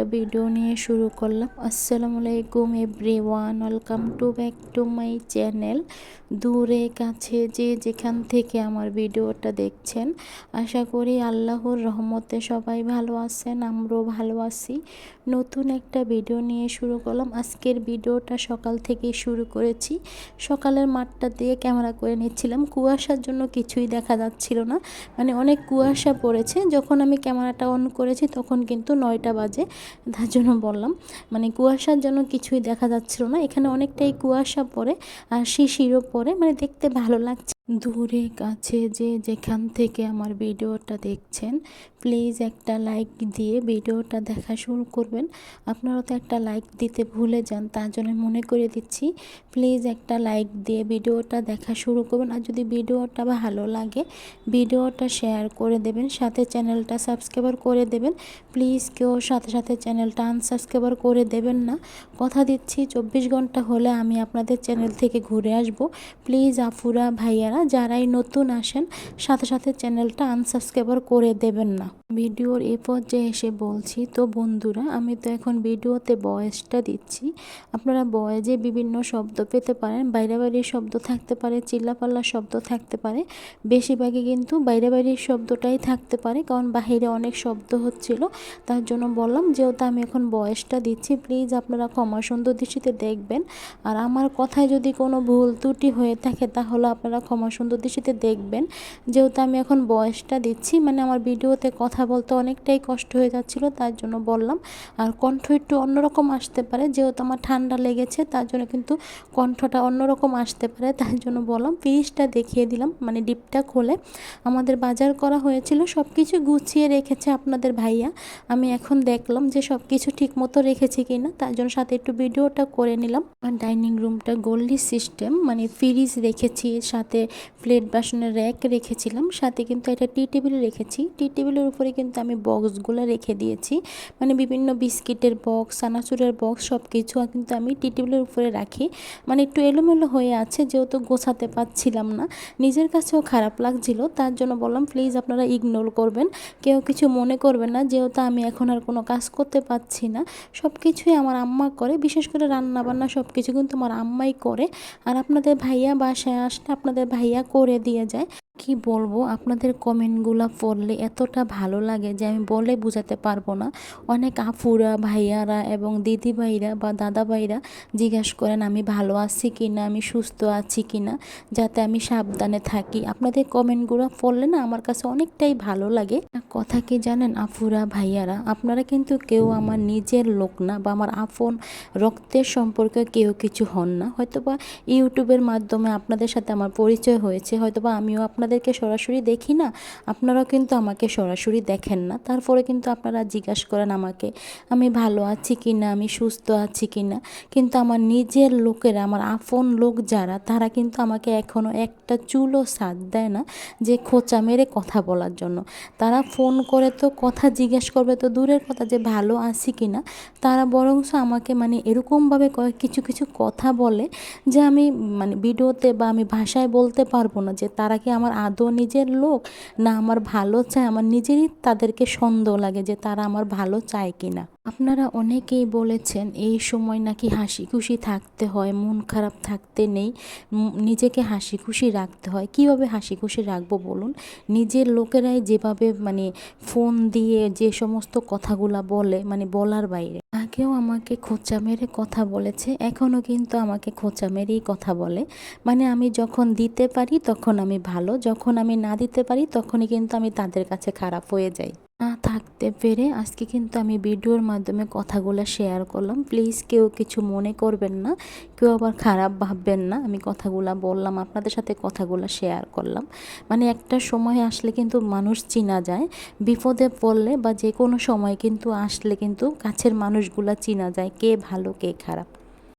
একটা ভিডিও নিয়ে শুরু করলাম। আসসালামু আলাইকুম everyone welcome to back to my channel দূরে, কাছে, যে যেখান থেকে আমার ভিডিওটা দেখছেন, আশা করি আল্লাহর রহমতে সবাই ভালো আছেন, আমরাও ভালো আছি। নতুন একটা ভিডিও নিয়ে শুরু করলাম। আজকের ভিডিওটা সকাল থেকে শুরু করেছি। সকালের মাঠটা দিয়ে ক্যামেরা করে নিচ্ছিলাম। কুয়াশার জন্য কিছুই দেখা যাচ্ছিল না। মানে অনেক কুয়াশা পড়েছে। যখন আমি ক্যামেরাটা অন করেছি, তখন কিন্তু নয়টা বাজে। তার জন্য বললাম। মানে কুয়াশার জন্য কিছুই দেখা যাচ্ছিল না। এখানে অনেকটাই কুয়াশা পড়ে আর শিশিরও পড়ে। মানে দেখতে ভালো লাগছে। দূরে, কাছে যে যেখান থেকে আমার ভিডিওটা দেখছেন প্লিজ একটা লাইক দিয়ে ভিডিওটা দেখা শুরু করবেন। আপনারা তো একটা লাইক দিতে ভুলে যান, তার জন্য মনে করে দিচ্ছি প্লিজ একটা লাইক দিয়ে ভিডিওটা দেখা শুরু করবেন। আর যদি ভিডিওটা ভালো লাগে, ভিডিওটা শেয়ার করে দেবেন, সাথে চ্যানেলটা সাবস্ক্রাইবার করে দেবেন। প্লিজ কেউ সাথে সাথে চ্যানেলটা আনসাবস্ক্রাইবার করে দেবেন না। কথা দিচ্ছি, চব্বিশ ঘণ্টা হলে আমি আপনাদের চ্যানেল থেকে ঘুরে আসব। প্লিজ আফুরা ভাইয়ারা যারাই নতুন আসেন, সাথে সাথে চ্যানেলটা আনসাবস্ক্রাইবার করে দেবেন না। ভিডিওর এ পর্যায়ে এসে বলছি, তো বন্ধুরা, আমি তো এখন ভিডিওতে বয়েসটা দিচ্ছি। আপনারা বয়েজে বিভিন্ন শব্দ পেতে পারেন, বাইরে বাইরের শব্দ থাকতে পারে চিল্লাপাল্লা শব্দ থাকতে পারে। বেশিরভাগই কিন্তু বাইরে বাইরের শব্দটাই থাকতে পারে, কারণ বাহিরে অনেক শব্দ হচ্ছিল। তার জন্য বললাম, যেহেতু আমি এখন বয়সটা দিচ্ছি প্লিজ আপনারা ক্ষমা সুন্দর দৃষ্টিতে দেখবেন। আর আমার কথায় যদি কোনো ভুল ত্রুটি হয়ে থাকে, তাহলে আপনারা ক্ষমা সুন্দর দৃষ্টিতে দেখবেন। যেহেতু আমি এখন বয়সটা দিচ্ছি মানে আমার ভিডিওতে কথা বলতে অনেকটাই কষ্ট হয়ে যাচ্ছিল, তার জন্য বললাম। আর কণ্ঠ একটু অন্যরকম আসতে পারে, যেহেতু আমার ঠান্ডা লেগেছে, তার জন্য কিন্তু কণ্ঠটা অন্যরকম আসতে পারে, তার জন্য বললাম পিসটা দেখিয়ে দিলাম মানে ডিপটা খুলে। আমাদের বাজার করা হয়েছিল সব কিছু গুছিয়ে রেখেছে আপনাদের ভাইয়া। আমি এখন দেখলাম যে সব কিছু ঠিক মতো রেখেছি কি না তার জন্য সাথে একটু ভিডিওটা করে নিলাম। আর ডাইনিং রুমটা গোল্ডি সিস্টেম মানে ফ্রিজ রেখেছি, সাথে প্লেট বাসনের র্যাক রেখেছিলাম, সাথে কিন্তু একটা টি টেবিল রেখেছি। টি টেবিলের উপরে কিন্তু আমি বক্সগুলো রেখে দিয়েছি। মানে বিভিন্ন বিস্কিটের বক্স সানাচুরের বক্স সব কিছু কিন্তু আমি টি টেবিলের উপরে রাখি। মানে একটু এলোমেলো হয়ে আছে, যেহেতু গোছাতে পারছিলাম না। নিজের কাছেও খারাপ লাগছিল, তার জন্য বললাম প্লিজ আপনারা ইগনোর করবেন। কেউ কিছু মনে করবেন না, যেহেতু আমি এখন আর কোনো কাজ করতে পারছি না। সব কিছুই আমার আম্মা করে, বিশেষ করে রান্না বান্না সব কিছু কিন্তু আমার আম্মাই করে। আর আপনাদের ভাইয়া বাসায় আসলে আপনাদের ভাইয়া করে দিয়ে যায়। কি বলব, আপনাদের কমেন্টগুলো পড়লে এতটা ভালো লাগে যে আমি বলে বোঝাতে পারব না। অনেক আফুরা ভাইয়ারা এবং দিদি ভাইরা বা দাদা ভাইরা জিজ্ঞাসা করেন, আমি ভালো আছি কি না আমি সুস্থ আছি কি না যাতে আমি সাবধানে থাকি। আপনাদের কমেন্টগুলো পড়লে না আমার কাছে অনেকটাই ভালো লাগে। কথা কি জানেন আফুরা ভাইয়ারা? আপনারা কিন্তু কেউ আমার নিজের লোক না বা আমার আপন রক্তের সম্পর্কে কেউ কিছু হন না। হয়তো বা ইউটিউবের মাধ্যমে আপনাদের সাথে আমার পরিচয় হয়েছে হয়তো বা আমিও আপনাদেরকে সরাসরি দেখি না, আপনারাও কিন্তু আমাকে সরাসরি দেখেন না। তারপরে কিন্তু আপনারা জিজ্ঞাসা করেন আমাকে, আমি ভালো আছি কি না আমি সুস্থ আছি কি না কিন্তু আমার নিজের লোকেরা, আমার আপন লোক যারা, তারা কিন্তু আমাকে এখনও একটা চুলও সাথ দেয় না যে খোঁচা মেরে কথা বলার জন্য। তারা ফোন করে তো কথা জিজ্ঞেস করবে তো দূরের কথা যে ভালো আছি কি না তারা বরংস আমাকে মানে এরকমভাবে কিছু কিছু কথা বলে যে আমি মানে ভিডিওতে বা আমি ভাষায় বলতে পারব না যে তারা কি আমার আদৌ নিজের লোক না আমার ভালো চায়, আমার নিজেরই তাদেরকে সন্দেহ লাগে যে তারা আমার ভালো চায় কি না আপনারা অনেকেই বলেছেন, এই সময় নাকি হাসি খুশি থাকতে হয়, মন খারাপ থাকতে নেই নিজেকে হাসি খুশি রাখতে হয়। কীভাবে হাসি খুশি রাখব বলুন? নিজের লোকেরাই যেভাবে মানে ফোন দিয়ে যে সমস্ত কথাগুলা বলে মানে বলার বাইরে। আগেও আমাকে খোঁচা মেরে কথা বলেছে এখনও কিন্তু আমাকে খোঁচা মেরেই কথা বলে। মানে আমি যখন দিতে পারি তখন আমি ভালো, যখন আমি না দিতে পারি তখনই কিন্তু আমি তাদের কাছে খারাপ হয়ে যাই। থাকতে পেরে আজকে কিন্তু আমি ভিডিওর মাধ্যমে কথাগুলো শেয়ার করলাম। প্লিজ কেউ কিছু মনে করবেন না, কেউ আবার খারাপ ভাববেন না, আমি কথাগুলো বললাম, আপনাদের সাথে কথাগুলো শেয়ার করলাম। মানে একটা সময় আসলে কিন্তু মানুষ চিনা যায়, বিপদে পড়লে বা যে কোনো সময় কিন্তু আসলে কিন্তু কাছের মানুষগুলা চিনা যায়, কে ভালো, কে খারাপ।